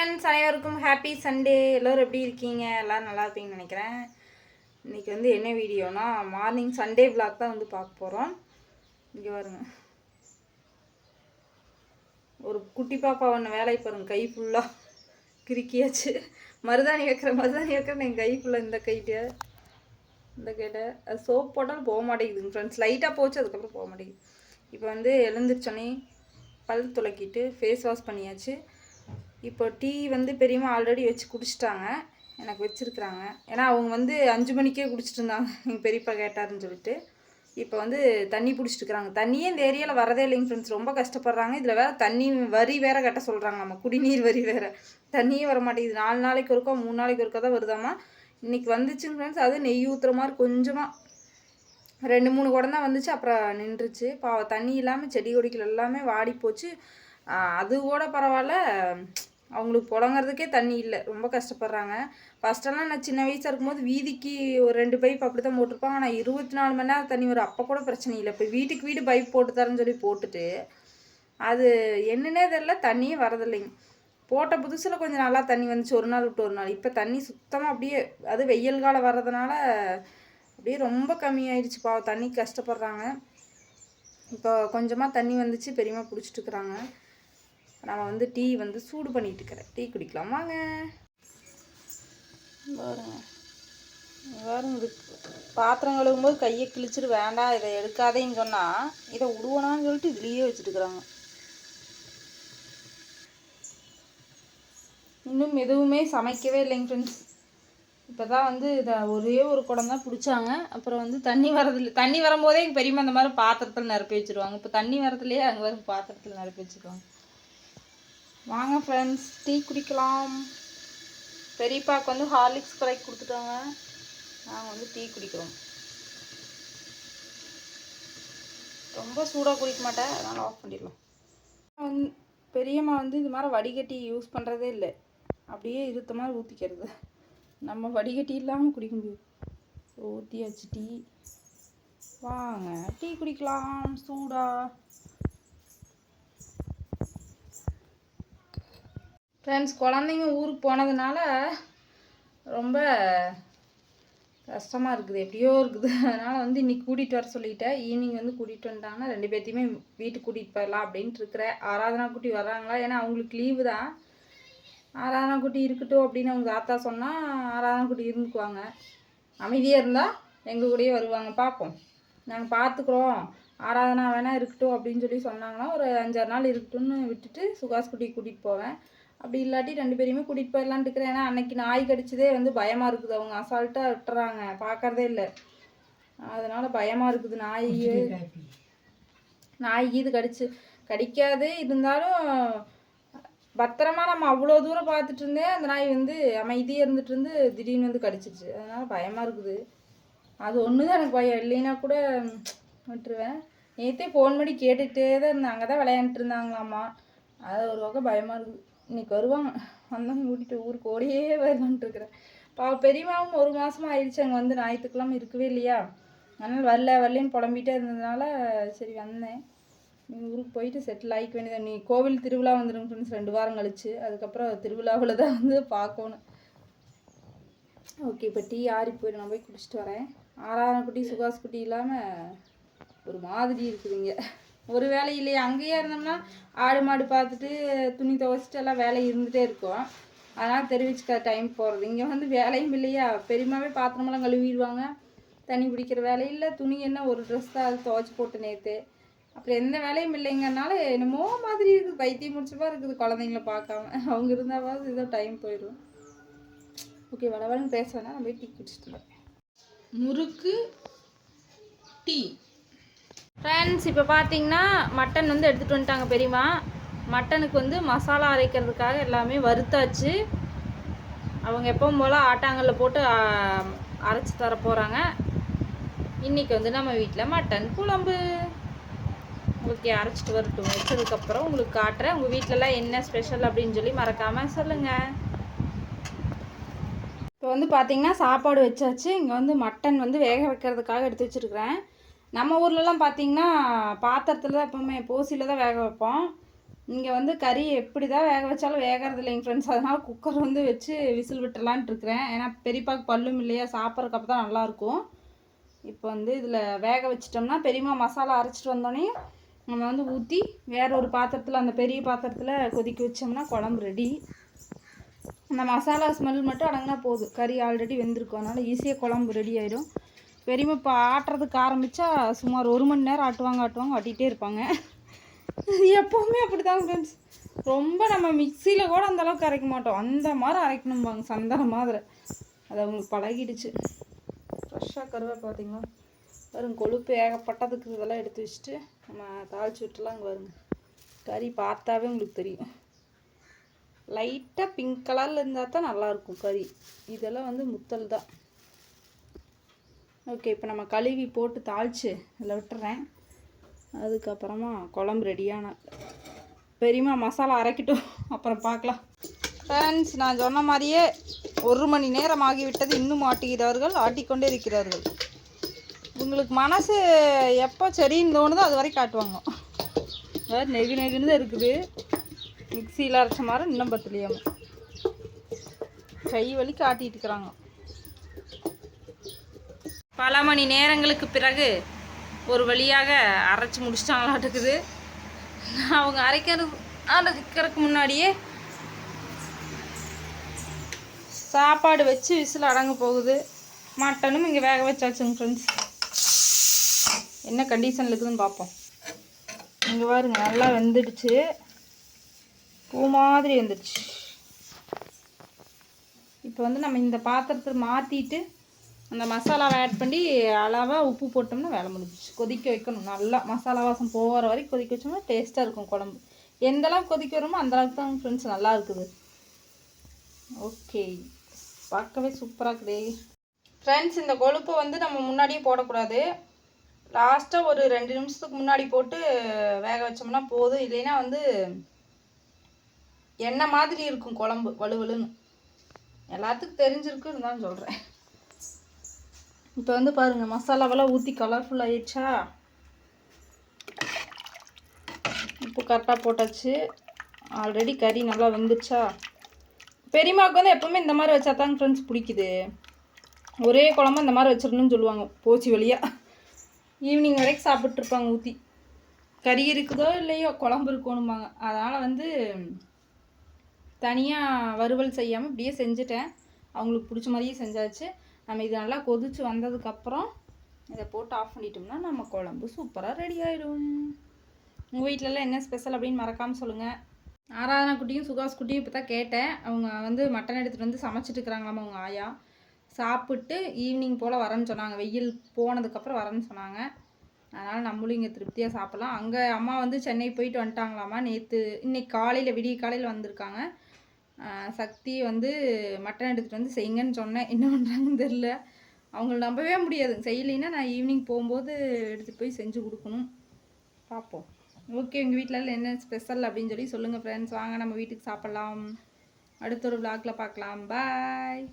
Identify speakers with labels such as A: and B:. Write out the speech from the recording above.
A: Friends அனைவருக்கும் happy Sunday எல்லோரும் எப்படி இருக்கீங்க? எல்லோரும் நல்லா இருப்பீங்கன்னு நினைக்கிறேன். இன்றைக்கி வந்து என்ன வீடியோனா மார்னிங் சண்டே விளாக் தான் வந்து பார்க்க போகிறோம் இங்கே பாருங்க. ஒரு குட்டி பாப்பா ஒன்று வேலைக்கு பாருங்க கை ஃபுல்லாக கிறுக்கியாச்சு. மருதாணி வைக்கிற மருதாணி வைக்கிற என் கை ஃபுல்லாக இந்த கைட்ட இந்த கைட்டை அது சோப் போட்டாலும் போக மாட்டேங்குதுங்க ஃப்ரெண்ட்ஸ் லைட்டாக போச்சு அதுக்கப்புறம் போக மாட்டேங்குது. இப்போ வந்து எழுந்திரிச்சோன்னே பல் துளக்கிட்டு ஃபேஸ் வாஷ் பண்ணியாச்சு. இப்போ டீ வந்து பெரியம்மா ஆல்ரெடி வச்சு குடிச்சிட்டாங்க. எனக்கு வச்சுருக்குறாங்க. ஏன்னா அவங்க வந்து அஞ்சு மணிக்கே குடிச்சிட்டு இருந்தாங்க எங்கள் பெரியப்பா கேட்டாருன்னு சொல்லிட்டு. இப்போ வந்து தண்ணி பிடிச்சிட்டு இருக்கிறாங்க. தண்ணியே இந்த ஏரியாவில் வரதே இல்லைங்க ஃப்ரெண்ட்ஸ் ரொம்ப கஷ்டப்படுறாங்க. இதில் வேற தண்ணி வரி வேற கட்ட சொல்கிறாங்க நம்ம குடிநீர் வரி வேற. தண்ணியே வர மாட்டேங்குது. நாலு நாளைக்கு ஒருக்கா மூணு நாளைக்கு ஒருக்கா தான் வருதாமா? இன்றைக்கி வந்துச்சுங்க ஃப்ரெண்ட்ஸ் அது நெய் ஊற்றுற மாதிரி கொஞ்சமாக ரெண்டு மூணு குடம் தான் வந்துச்சு. அப்புறம் நின்றுச்சு. பாவம் தண்ணி இல்லாமல் செடி கொடிகள் எல்லாமே வாடி போச்சு அது கூட பரவாயில்ல. அவங்களுக்கு புழங்குறதுக்கே தண்ணி இல்லை. ரொம்ப கஷ்டப்படுறாங்க. ஃபஸ்ட்டெல்லாம் நான் சின்ன வயசாக இருக்கும்போது வீதிக்கு ஒரு ரெண்டு பைப் அப்படி தான் போட்டிருப்பாங்க. ஆனால் இருபத்தி நாலு மணி நேரம் தண்ணி வரும். அப்போ கூட பிரச்சனை இல்லை. இப்போ வீட்டுக்கு வீடு பைப் போட்டு தரேன்னு சொல்லி போட்டுட்டு அது என்னன்னே தெரில தண்ணியே வரதில்லைங்க. போட்ட புதுசில் கொஞ்சம் நல்லா தண்ணி வந்துச்சு. ஒரு நாள் விட்டு ஒரு நாள். இப்போ தண்ணி சுத்தமாக அப்படியே அது வெயில் காலம் வர்றதுனால அப்படியே ரொம்ப கம்மியாயிடுச்சு பாவம். தண்ணி கஷ்டப்படுறாங்க. இப்போ கொஞ்சமாக தண்ணி வந்துச்சு. பெரியம்மா பிடிச்சிட்டுருக்குறாங்க நம்ம வந்து டீ வந்து சூடு பண்ணிட்டு இருக்கிறேன். டீ குடிக்கலாம். வாங்க. பாருங்க. இது பாத்திரம் கழுவும் போது கையை கிழிச்சிட்டு வேண்டாம் இதை எடுக்காதேன்னு சொன்னால் இதை விடுவனான்னு சொல்லிட்டு இதுலேயே வச்சுட்டு இருக்கிறாங்க இன்னும் எதுவுமே சமைக்கவே இல்லைங்க ஃப்ரெண்ட்ஸ் இப்போ தான் வந்து இதை ஒரே ஒரு குடம் தான் பிடிச்சாங்க. அப்புறம் வந்து தண்ணி வரதில்லை தண்ணி வரும்போதே எங்கள் பெரியம்மா அந்த மாதிரி பாத்திரத்தில் நிரப்பி வச்சுருவாங்க. இப்போ தண்ணி வரதுலேயே அங்கே வரும் பாத்திரத்தில் நிரப்பி வச்சுருவாங்க. வாங்க ஃப்ரெண்ட்ஸ் டீ குடிக்கலாம். பெரியப்பாவுக்கு வந்து ஹார்லிக்ஸ் கலக்கி கொடுத்துட்டாங்க. நாங்கள் வந்து டீ குடிக்கிறோம். ரொம்ப சூடாக குடிக்க மாட்டேன் அதனால் ஆஃப் பண்ணிடலாம். பெரியம்மா வந்து இது மாதிரி வடிகட்டி யூஸ் பண்ணுறதே இல்லை. அப்படியே இருத்த மாதிரி ஊற்றிக்கிறது நம்ம வடிகட்டி இல்லாமல் குடிக்க முடியும். ஊற்றியாச்சு டீ வாங்க டீ குடிக்கலாம் சூடாக ஃப்ரெண்ட்ஸ் குழந்தைங்க ஊருக்கு போனதுனால ரொம்ப கஷ்டமாக இருக்குது. எப்படியோ இருக்குது. அதனால் வந்து இன்றைக்கி கூட்டிகிட்டு வர சொல்லிட்டேன். ஈவினிங் வந்து கூட்டிகிட்டு வந்துட்டாங்கன்னா ரெண்டு பேர்த்தையுமே வீட்டுக்கு கூட்டிகிட்டு போயிடலாம் அப்படின்ட்டு இருக்கிறேன் ஆராதனா குட்டி வர்றாங்களா? ஏன்னா அவங்களுக்கு லீவு தான். ஆராதனா குட்டி இருக்கட்டும் அப்படின்னு அவங்க தாத்தா சொன்னால் ஆராதனா குட்டி இருந்துக்குவாங்க. அமைதியாக இருந்தால் எங்கள் கூடயே வருவாங்க. பார்ப்போம். நாங்கள் பார்த்துக்குறோம். ஆராதனா வேணால் இருக்கட்டும் அப்படின்னு சொல்லி சொன்னாங்கன்னா ஒரு அஞ்சாறு நாள் இருக்கட்டும்னு விட்டுட்டு சுகாஸ் குட்டியை கூட்டிகிட்டு போவேன். அப்படி இல்லாட்டி ரெண்டு பேரையுமே கூட்டிகிட்டு போயிடலான்ட்டு இருக்கிறேன். ஏன்னா அன்னைக்கு நாய் கடிச்சதே வந்து பயமாக இருக்குது. அவங்க அசால்ட்டாக விட்டுறாங்க. பார்க்கறதே இல்லை. அதனால் பயமாக இருக்குது. நாய் நாய் இது கடிச்சு. கடிக்காது. இருந்தாலும் பத்திரமா நம்ம அவ்வளோ தூரம் பார்த்துட்டு இருந்தேன் அந்த நாய் வந்து அமைதியாக இருந்துட்டு இருந்து திடீர்னு வந்து கடிச்சிருச்சு. அதனால் பயமாக இருக்குது. அது ஒன்று தான் எனக்கு பயம். இல்லைன்னா கூட விட்டுருவேன். நேற்றே ஃபோன் பண்ணி கேட்டுகிட்டே தான் இருந்தேன். அங்கே தான் விளையாண்டுட்டு இருந்தாங்களாம்மா அது ஒரு வகை பயமாக இருக்குது. இன்னைக்கு வருவாங்க. வந்தவங்க கூட்டிகிட்டு ஊருக்கு ஓடியே வரலான்ட்டு இருக்கிறேன். பா பெரியமாவும் ஒரு மாதமாக ஆயிடுச்சு. அங்கே வந்து ஞாயிற்றுக்கெல்லாம் இருக்கவே இல்லையா? அதனால் வரல வரலன்னு புலம்பிகிட்டே இருந்ததுனால சரி வந்தேன். நீ ஊருக்கு போயிட்டு செட்டில் ஆகிக்க வேண்டியதான் நீ கோவில் திருவிழா வந்துடும் ஃப்ரெண்ட்ஸ் ரெண்டு வாரம் கழிச்சு. அதுக்கப்புறம் திருவிழாவில் தான் வந்து பார்க்கணும். ஓகே இப்போ டீ ஆறி போயிடும். நான் போய் குடிச்சிட்டு வரேன். ஆறாயிரம் குட்டி சுகாஸ் குட்டி இல்லாமல் ஒரு மாதிரி இருக்குதுங்க. ஒரு வேலை இல்லையா. அங்கேயே இருந்தோம்னா ஆடு மாடு பார்த்துட்டு துணி துவைச்சிட்டு எல்லாம் வேலை இருந்துகிட்டே இருக்கும். அதனால் தெரிவிச்சுக்க டைம் போகிறது இங்கே வந்து வேலையும் இல்லையா? பெரியமாவே பாத்திரமெல்லாம் கழுவிடுவாங்க. தண்ணி பிடிக்கிற வேலை இல்லை. துணி என்ன ஒரு ட்ரெஸ் தான் அது துவைச்சி போட்டு நேற்று அப்புறம் எந்த வேலையும் இல்லைங்கனால என்னமோ மாதிரி இருக்குது பைத்தியம் முடிச்சப்பா இருக்குது குழந்தைங்கள பார்க்காம. அவங்க இருந்தாவது ஏதோ டைம் போயிடும். ஓகே வளவலன்னு பேச வேணாம். போய் டீ குடிச்சிட்டு முறுக்கு டீ. ஃப்ரெண்ட்ஸ் இப்போ பார்த்தீங்கன்னா மட்டன் வந்து எடுத்துகிட்டு வந்துட்டாங்க பெரியம்மா. மட்டனுக்கு வந்து மசாலா அரைக்கிறதுக்காக எல்லாமே வறுத்தாச்சு. அவங்க எப்பவும் போல் ஆட்டாங்கல்ல போட்டு அரைச்சி தர போகிறாங்க இன்றைக்கி வந்து நம்ம வீட்டில் மட்டன் குழம்பு. ஓகே அரைச்சிட்டு வரட்டும். வச்சதுக்கப்புறம் உங்களுக்கு காட்டுறேன். உங்கள் வீட்டிலலாம் என்ன ஸ்பெஷல் அப்படின்னு சொல்லி மறக்காமல் சொல்லுங்கள் இப்போ வந்து பார்த்தீங்கன்னா சாப்பாடு வச்சாச்சு. இங்கே வந்து மட்டன் வந்து வேக வைக்கிறதுக்காக எடுத்து வச்சுருக்கிறேன். நம்ம ஊர்லலாம் பார்த்தீங்கன்னா பாத்திரத்தில் தான் எப்போவுமே போசியில் தான் வேக வைப்போம். இங்கே வந்து கறி எப்படி தான் வேக வச்சாலும் வேகிறது இல்லைங்க ஃப்ரெண்ட்ஸ் அதனால் குக்கர் வந்து வச்சு விசில் விட்டுலான்ட்டு இருக்கிறேன். ஏன்னா பெரியப்பாக்கு பல்லும் இல்லையா சாப்பிட்றக்கப்ப தான் நல்லாயிருக்கும் இப்போ வந்து இதில் வேக வச்சிட்டோம்னா பெரியம்மா மசாலா அரைச்சிட்டு வந்தோடனே நம்ம வந்து ஊற்றி வேற ஒரு பாத்திரத்தில் அந்த பெரிய பாத்திரத்தில் கொதிக்க வச்சோம்னா குழம்பு ரெடி அந்த மசாலா ஸ்மெல் மட்டும் அடங்கினா போதும். கறி ஆல்ரெடி வெந்திருக்கும். அதனால் ஈஸியாக குழம்பு ரெடி ஆகிடும் பெரியம்மா இப்போ ஆட்டுறதுக்கு ஆரம்பித்தா சுமார் ஒரு மணி நேரம் ஆட்டுவாங்க ஆட்டுவாங்க ஆட்டிகிட்டே இருப்பாங்க. எப்போவுமே அப்படி தான் ஃப்ரெண்ட்ஸ் ரொம்ப நம்ம மிக்சியில் கூட அந்தளவுக்கு அரைக்க மாட்டோம். அந்த மாதிரி அரைக்கணும்பாங்க சந்தன மாதிரி. அது அவங்களுக்கு பழகிடுச்சு. ஃப்ரெஷ்ஷாக கருவை பார்த்தீங்களா வரும் கொழுப்பு ஏகப்பட்டதுக்கு இதெல்லாம் எடுத்து வச்சுட்டு நம்ம தாளிச்சு விட்டுலாம் அங்கே வருங்க கறி பார்த்தாவே உங்களுக்கு தெரியும். லைட்டாக பிங்க் கலரில் இருந்தால் தான் நல்லாயிருக்கும் கறி. இதெல்லாம் வந்து முத்தல் தான். ஓகே இப்போ நம்ம கழுவி போட்டு தாளித்து அதில் விட்டுறேன். அதுக்கப்புறமா குழம்பு ரெடியான பெரியம்மா மசாலா அரைக்கட்டும். அப்புறம் பார்க்கலாம் ஃப்ரெண்ட்ஸ் நான் சொன்ன மாதிரியே ஒரு மணி நேரம் ஆகிவிட்டது. இன்னும் ஆட்டுகிறார்கள் ஆட்டிக்கொண்டே இருக்கிறார்கள். உங்களுக்கு மனசு எப்போ சரின்னு தோணுதோ அது வரைக்கும் காட்டுவாங்க. அதாவது நெகு நெகுன்னு தான் இருக்குது. மிக்சியில் அரைச்ச மாதிரி இன்னும் பத்தலையாம. கை வலி காட்டிகிட்டு இருக்கிறாங்க. பல மணி நேரங்களுக்கு பிறகு ஒரு வழியாக அரைச்சி முடிச்சிட்டாங்களாட்டுக்குது அவங்க அரைக்கிறது அரைக்கிறதுக்கு முன்னாடியே சாப்பாடு வச்சு விசில் அடங்க போகுது. மட்டனும் இங்கே வேக வச்சாச்சுங்க ஃப்ரெண்ட்ஸ் என்ன கண்டிஷனில் இருக்குதுன்னு பார்ப்போம் இங்கே பாருங்க நல்லா வெந்துடுச்சு. பூ மாதிரி வந்துடுச்சு. இப்போ வந்து நம்ம இந்த பாத்திரத்தை மாற்றிட்டு அந்த மசாலாவை ஆட் பண்ணி அளவாக உப்பு போட்டோம்னா வேலை முடிஞ்சிச்சு கொதிக்க வைக்கணும். நல்லா மசாலா வாசம் போகிற வரைக்கும் கொதிக்க வச்சோம்னா டேஸ்ட்டாக இருக்கும் குழம்பு. எந்த அளவுக்கு கொதிக்க வருமோ அந்த அளவுக்கு தான் ஃப்ரெண்ட்ஸ் நல்லா இருக்குது. ஓகே பார்க்கவே சூப்பராக இருக்குது. ஃப்ரெண்ட்ஸ் இந்த கொழுப்பை வந்து நம்ம முன்னாடியே போடக்கூடாது. லாஸ்ட்டாக ஒரு ரெண்டு நிமிஷத்துக்கு முன்னாடி போட்டு வேக வச்சோம்னா போதும். இல்லைன்னா வந்து எண்ணெய் மாதிரி இருக்கும் குழம்பு வலுவலுன்னு. எல்லாத்துக்கும் தெரிஞ்சிருக்கு இருந்தாலும் சொல்கிறேன் இப்போ வந்து பாருங்கள் மசாலாவெல்லாம் ஊற்றி கலர்ஃபுல் ஆயிடுச்சா? உப்பு கரெக்டாக போட்டாச்சு. ஆல்ரெடி கறி நல்லா வெந்துருச்சா? பெரியமாவுக்கு வந்து எப்பவுமே இந்த மாதிரி வச்சா தாங்க ஃப்ரெண்ட்ஸ் பிடிக்குது. ஒரே குழம்பு இந்த மாதிரி வச்சிடணும்னு சொல்லுவாங்க போச்சு வழியாக ஈவினிங் வரைக்கும் சாப்பிட்ருப்பாங்க ஊற்றி கறி இருக்குதோ இல்லையோ குழம்பு இருக்கணும்பாங்க அதனால் வந்து தனியாக வறுவல் செய்யாமல் இப்படியே செஞ்சுட்டேன். அவங்களுக்கு பிடிச்ச மாதிரியே செஞ்சாச்சு. நம்ம இது நல்லா கொதிச்சு வந்ததுக்கப்புறம் இதை போட்டு ஆஃப் பண்ணிட்டோம்னா நம்ம குழம்பு சூப்பராக ரெடி ஆகிடும் உங்கள் வீட்டிலலாம் என்ன ஸ்பெஷல் அப்படின்னு மறக்காமல் சொல்லுங்கள் ஆராதனா குட்டியும் சுகாஸ் குட்டியும் இப்போ தான் கேட்டேன். அவங்க வந்து மட்டன் எடுத்துகிட்டு வந்து சமைச்சிட்டு இருக்கிறாங்களாமா அவங்க ஆயா? சாப்பிட்டு ஈவினிங் போல் வரேன்னு சொன்னாங்க. வெயில் போனதுக்கப்புறம் வரேன்னு சொன்னாங்க. அதனால் நம்மளும் இங்கே திருப்தியாக சாப்பிட்லாம். அங்கே அம்மா வந்து சென்னை போயிட்டு வந்துட்டாங்களாமா? நேற்று இன்னைக்கு காலையில் விடிய காலையில் வந்திருக்காங்க. சக்தி வந்து மட்டன் எடுத்துகிட்டு வந்து செய்யுங்கன்னு சொன்னேன். என்ன பண்ணுறாங்கன்னு தெரில அவங்கள நம்பவே முடியாது. செய்யலைன்னா நான் ஈவினிங் போகும்போது எடுத்துகிட்டு போய் செஞ்சு கொடுக்கணும். பார்ப்போம். ஓகே எங்கள் வீட்டில் என்ன ஸ்பெஷல் அப்படின்னு சொல்லி சொல்லுங்கள் ஃப்ரெண்ட்ஸ் வாங்க நம்ம வீட்டுக்கு சாப்பிட்லாம். அடுத்த ஒரு vlogல பார்க்கலாம். பாய்